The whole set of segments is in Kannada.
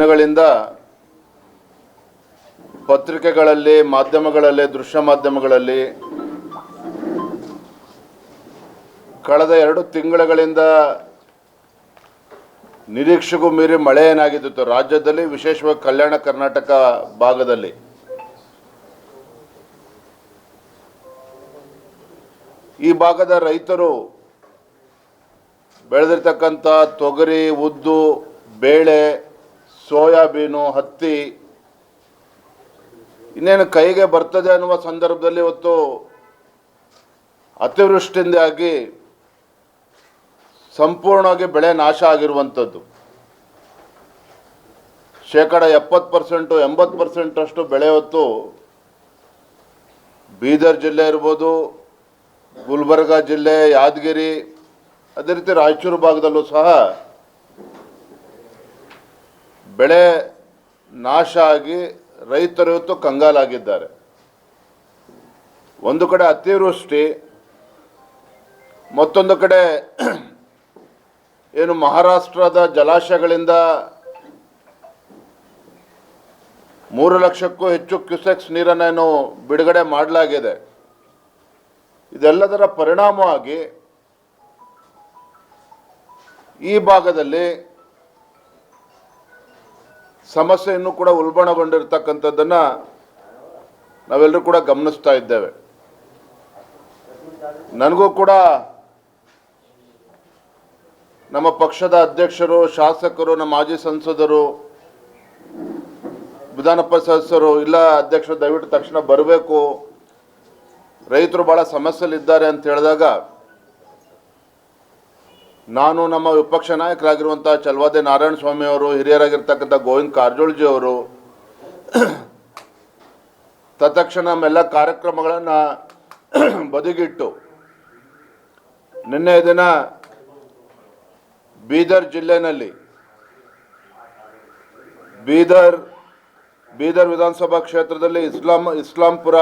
ದಿನಗಳಿಂದ ಪತ್ರಿಕೆಗಳಲ್ಲಿ, ಮಾಧ್ಯಮಗಳಲ್ಲಿ, ದೃಶ್ಯ ಮಾಧ್ಯಮಗಳಲ್ಲಿ ಕಳೆದ ಎರಡು ತಿಂಗಳುಗಳಿಂದ ನಿರೀಕ್ಷೆಗೂ ಮೀರಿ ಮಳೆ ಏನಾಗಿದ್ದಿತ್ತು ರಾಜ್ಯದಲ್ಲಿ, ವಿಶೇಷವಾಗಿ ಕಲ್ಯಾಣ ಕರ್ನಾಟಕ ಭಾಗದಲ್ಲಿ. ಈ ಭಾಗದ ರೈತರು ಬೆಳೆದಿರ್ತಕ್ಕಂಥ ತೊಗರಿ, ಉದ್ದು, ಬೇಳೆ ಸೋಯಾಬೀನು, ಹತ್ತಿ. ಇನ್ನೇನು ಕೈಗೆ ಬರ್ತದೆ ಅನ್ನುವ ಸಂದರ್ಭದಲ್ಲಿ ಇವತ್ತು ಅತಿವೃಷ್ಟಿಯಿಂದಾಗಿ ಸಂಪೂರ್ಣವಾಗಿ ಬೆಳೆ ನಾಶ ಆಗಿರುವಂಥದ್ದು. ಶೇಕಡ ಎಪ್ಪತ್ತು ಪರ್ಸೆಂಟು, ಎಂಬತ್ತು ಪರ್ಸೆಂಟಷ್ಟು ಬೆಳೆ ಹೊತ್ತು ಬೀದರ್ ಜಿಲ್ಲೆ ಇರ್ಬೋದು, ಗುಲ್ಬರ್ಗ ಜಿಲ್ಲೆ, ಯಾದಗಿರಿ, ಅದೇ ರೀತಿ ರಾಯಚೂರು ಭಾಗದಲ್ಲೂ ಸಹ ಬೆಳೆ ನಾಶ ಆಗಿ ರೈತರು ಇವತ್ತು ಕಂಗಾಲಾಗಿದ್ದಾರೆ. ಒಂದು ಕಡೆ ಅತಿವೃಷ್ಟಿ, ಮತ್ತೊಂದು ಕಡೆ ಏನು ಮಹಾರಾಷ್ಟ್ರದ ಜಲಾಶಯಗಳಿಂದ ಮೂರು ಲಕ್ಷಕ್ಕೂ ಹೆಚ್ಚು ಕ್ಯೂಸೆಕ್ಸ್ ನೀರನ್ನೇನು ಬಿಡುಗಡೆ ಮಾಡಲಾಗಿದೆ. ಇದೆಲ್ಲದರ ಪರಿಣಾಮವಾಗಿ ಈ ಭಾಗದಲ್ಲಿ ಸಮಸ್ಯೆ ಇನ್ನೂ ಕೂಡ ಉಲ್ಬಣಗೊಂಡಿರ್ತಕ್ಕಂಥದ್ದನ್ನ ನಾವೆಲ್ಲರೂ ಕೂಡ ಗಮನಿಸ್ತಾ ಇದ್ದೇವೆ. ನನಗೂ ಕೂಡ ನಮ್ಮ ಪಕ್ಷದ ಅಧ್ಯಕ್ಷರು, ಶಾಸಕರು, ನಮ್ಮ ಮಾಜಿ ಸಂಸದರು, ವಿಧಾನ ಪರಿಷತ್ ಸದಸ್ಯರು ಇಲ್ಲ ಅಧ್ಯಕ್ಷರು ದಯವಿಟ್ಟು ತಕ್ಷಣ ಬರಬೇಕು. ರೈತರು ಭಾಳ ಸಮಸ್ಯೆಲಿದ್ದಾರೆ ಅಂತ ಹೇಳಿದಾಗ ನಾನು ನಮ್ಮ ವಿಪಕ್ಷ ನಾಯಕರಾಗಿರುವಂಥ ಚಲ್ವಾದೆ ನಾರಾಯಣ ಸ್ವಾಮಿ ಅವರು, ಹಿರಿಯರಾಗಿರ್ತಕ್ಕಂಥ ಗೋವಿಂದ ಕಾರಜೋಳಜಿ ಅವರು, ತತ್ಕ್ಷಣ ನಮ್ಮೆಲ್ಲ ಕಾರ್ಯಕ್ರಮಗಳನ್ನು ಬದುಗಿಟ್ಟು ನಿನ್ನೆ ದಿನ ಬೀದರ್ ಜಿಲ್ಲೆನಲ್ಲಿ ಬೀದರ್ ಬೀದರ್ ವಿಧಾನಸಭಾ ಕ್ಷೇತ್ರದಲ್ಲಿ ಇಸ್ಲಾಂ, ಇಸ್ಲಾಂಪುರ,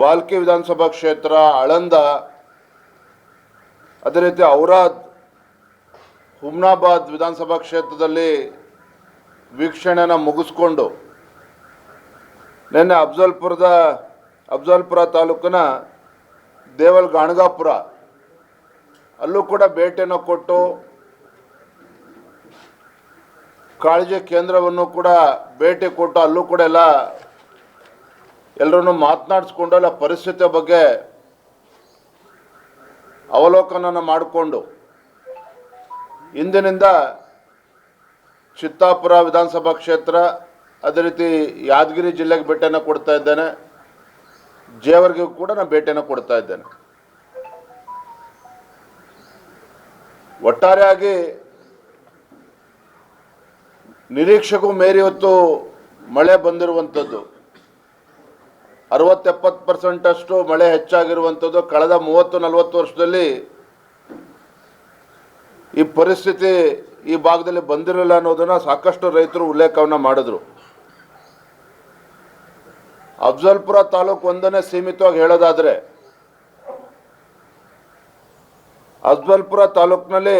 ಬಾಲ್ಕಿ ವಿಧಾನಸಭಾ ಕ್ಷೇತ್ರ ಆಳಂದ ಅದೇ ರೀತಿ ಔರಾದ್ ಹುಮ್ನಾಬಾದ್ ವಿಧಾನಸಭಾ ಕ್ಷೇತ್ರದಲ್ಲಿ ವೀಕ್ಷಣೆನ ಮುಗಿಸ್ಕೊಂಡು ನಿನ್ನೆ ಅಫ್ಜಲ್ಪುರದ, ಅಫ್ಜಲ್ಪುರ ತಾಲೂಕಿನ ದೇವಲ್ ಗಾಣಗಾಪುರ, ಅಲ್ಲೂ ಕೂಡ ಭೇಟಿಯನ್ನು ಕೊಟ್ಟು ಕಾಳಜಿ ಕೇಂದ್ರವನ್ನು ಕೂಡ ಭೇಟಿ ಕೊಟ್ಟು ಅಲ್ಲೂ ಕೂಡ ಎಲ್ಲ ಎಲ್ಲರನ್ನು ಮಾತನಾಡಿಸ್ಕೊಂಡು ಎಲ್ಲ ಪರಿಸ್ಥಿತಿಯ ಬಗ್ಗೆ ಅವಲೋಕನ ಮಾಡಿಕೊಂಡು ಇಂದಿನಿಂದ ಚಿತ್ತಾಪುರ ವಿಧಾನಸಭಾ ಕ್ಷೇತ್ರ ಅದೇ ರೀತಿ ಯಾದಗಿರಿ ಜಿಲ್ಲೆಗೆ ಭೇಟಿಯನ್ನು ಕೊಡ್ತಾ ಇದ್ದೇನೆ. ಜೇವರ್ಗಿಗೂ ಕೂಡ ನಾನು ಭೇಟಿಯನ್ನು ಕೊಡ್ತಾ ಇದ್ದೇನೆ. ಒಟ್ಟಾರೆಯಾಗಿ ನಿರೀಕ್ಷೆಗೂ ಮೇರಿ ಹೊತ್ತು ಮಳೆ ಬಂದಿರುವಂಥದ್ದು. ಅರವತ್ತೆಪ್ಪತ್ತು ಪರ್ಸೆಂಟಷ್ಟು ಮಳೆ ಹೆಚ್ಚಾಗಿರುವಂಥದ್ದು ಕಳೆದ ಮೂವತ್ತು, ನಲವತ್ತು ವರ್ಷದಲ್ಲಿ ಈ ಪರಿಸ್ಥಿತಿ ಈ ಭಾಗದಲ್ಲಿ ಬಂದಿರಲಿಲ್ಲ ಅನ್ನೋದನ್ನು ಸಾಕಷ್ಟು ರೈತರು ಉಲ್ಲೇಖವನ್ನು ಮಾಡಿದ್ರು. ಅಫ್ಜಲ್ಪುರ ತಾಲೂಕು ಒಂದನೇ ಸೀಮಿತವಾಗಿ ಹೇಳೋದಾದರೆ, ಅಫ್ಜಲ್ಪುರ ತಾಲೂಕಿನಲ್ಲಿ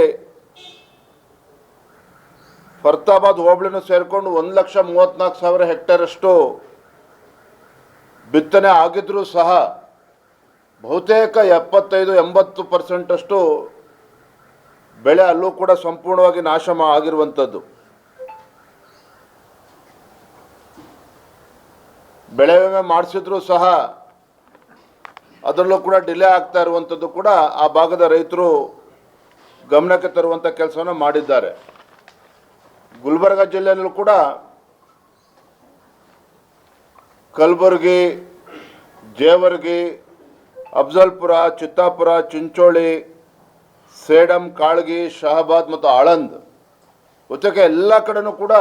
ಫರ್ತಾಬಾದ್ ಹೋಬಳಿನೂ ಸೇರಿಕೊಂಡು ಒಂದು ಲಕ್ಷ ಮೂವತ್ತ್ನಾಲ್ಕು ಸಾವಿರ ಹೆಕ್ಟೇರಷ್ಟು ಬಿತ್ತನೆ ಆಗಿದ್ರೂ ಸಹ ಬಹುತೇಕ ಎಪ್ಪತ್ತೈದು, ಎಂಬತ್ತು ಪರ್ಸೆಂಟಷ್ಟು ಬೆಳೆ ಅಲ್ಲೂ ಕೂಡ ಸಂಪೂರ್ಣವಾಗಿ ನಾಶ ಆಗಿರುವಂಥದ್ದು. ಬೆಳೆ ವಿಮೆ ಮಾಡಿಸಿದ್ರೂ ಸಹ ಅದರಲ್ಲೂ ಕೂಡ ಡಿಲೇ ಆಗ್ತಾ ಇರುವಂಥದ್ದು ಕೂಡ ಆ ಭಾಗದ ರೈತರು ಗಮನಕ್ಕೆ ತರುವಂಥ ಕೆಲಸವನ್ನು ಮಾಡಿದ್ದಾರೆ. ಗುಲ್ಬರ್ಗ ಜಿಲ್ಲೆಯಲ್ಲೂ ಕೂಡ ಕಲಬುರಗಿ, ಜೇವರ್ಗಿ, ಅಫ್ಜಲ್ಪುರ, ಚಿತ್ತಾಪುರ, ಚಿಂಚೋಳಿ, ಸೇಡಂ, ಕಾಳ್ಗಿ, ಶಹಾಬಾದ್ ಮತ್ತು ಆಳಂದ್. ಜೊತೆಗೆ ಎಲ್ಲ ಕಡೆನೂ ಕೂಡ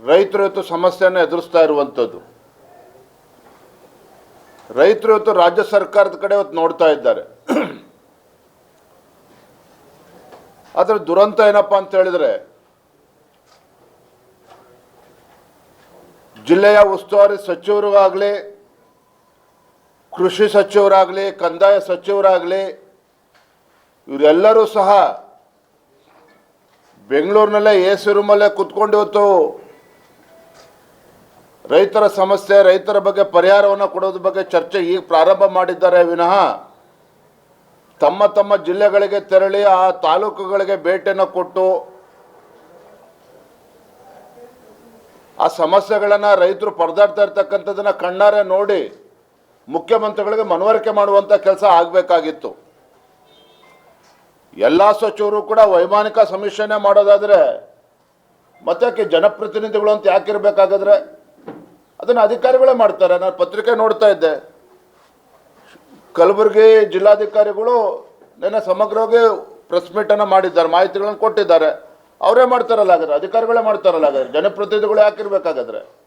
ರೈತರು ಇವತ್ತು ಸಮಸ್ಯೆಯನ್ನು ಎದುರಿಸ್ತಾ ಇರುವಂಥದ್ದು. ರೈತರು ಇವತ್ತು ರಾಜ್ಯ ಸರ್ಕಾರದ ಕಡೆ ಇವತ್ತು ನೋಡ್ತಾ ಇದ್ದಾರೆ. ಆದರೆ ದುರಂತ ಏನಪ್ಪ ಅಂತ ಹೇಳಿದ್ರೆ ಜಿಲ್ಲೆಯ ಉಸ್ತುವಾರಿ ಸಚಿವರಿಗಾಗಲಿ, ಕೃಷಿ ಸಚಿವರಾಗಲಿ, ಕಂದಾಯ ಸಚಿವರಾಗಲಿ, ಇವರೆಲ್ಲರೂ ಸಹ ಬೆಂಗಳೂರಿನಲ್ಲೇ ಎ ಸಿ ರೂಮಲ್ಲೇ ಕುತ್ಕೊಂಡು ಇವತ್ತು ರೈತರ ಸಮಸ್ಯೆ, ರೈತರ ಬಗ್ಗೆ ಪರಿಹಾರವನ್ನು ಕೊಡೋದ್ರ ಬಗ್ಗೆ ಚರ್ಚೆ ಈಗ ಪ್ರಾರಂಭ ಮಾಡಿದ್ದಾರೆ ವಿನಃ ತಮ್ಮ ತಮ್ಮ ಜಿಲ್ಲೆಗಳಿಗೆ ತೆರಳಿ ಆ ತಾಲೂಕುಗಳಿಗೆ ಭೇಟಿಯನ್ನು ಕೊಟ್ಟು ಆ ಸಮಸ್ಯೆಗಳನ್ನು ರೈತರು ಪರದಾಡ್ತಾ ಇರ್ತಕ್ಕಂಥದ್ದನ್ನು ಕಣ್ಣಾರೆ ನೋಡಿ ಮುಖ್ಯಮಂತ್ರಿಗಳಿಗೆ ಮನವರಿಕೆ ಮಾಡುವಂಥ ಕೆಲಸ ಆಗಬೇಕಾಗಿತ್ತು. ಎಲ್ಲ ಸಚಿವರು ಕೂಡ ವೈಮಾನಿಕ ಸಮೀಕ್ಷೆನೇ ಮಾಡೋದಾದರೆ ಮತ್ತೆ ಜನಪ್ರತಿನಿಧಿಗಳು ಅಂತ ಯಾಕಿರ್ಬೇಕಾಗಾದ್ರೆ ಅದನ್ನು ಅಧಿಕಾರಿಗಳೇ ಮಾಡ್ತಾರೆ. ನಾನು ಪತ್ರಿಕೆ ನೋಡ್ತಾ ಇದ್ದೆ. ಕಲಬುರಗಿ ಜಿಲ್ಲಾಧಿಕಾರಿಗಳು ನಿನ್ನೆ ಸಮಗ್ರವಾಗಿ ಪ್ರೆಸ್ ಮೀಟನ್ನು ಮಾಡಿದ್ದಾರೆ, ಮಾಹಿತಿಗಳನ್ನು ಕೊಟ್ಟಿದ್ದಾರೆ. ಅವರೇ ಮಾಡ್ತಾರಲ್ಲ ಹಾಗಾದ್ರೆ ಅಧಿಕಾರಿಗಳೇ ಮಾಡ್ತಾರಲ್ಲ ಹಾಗಾದ್ರೆ ಜನಪ್ರತಿನಿಧಿಗಳು ಯಾಕಿರ್ಬೇಕಾಗಾದ್ರೆ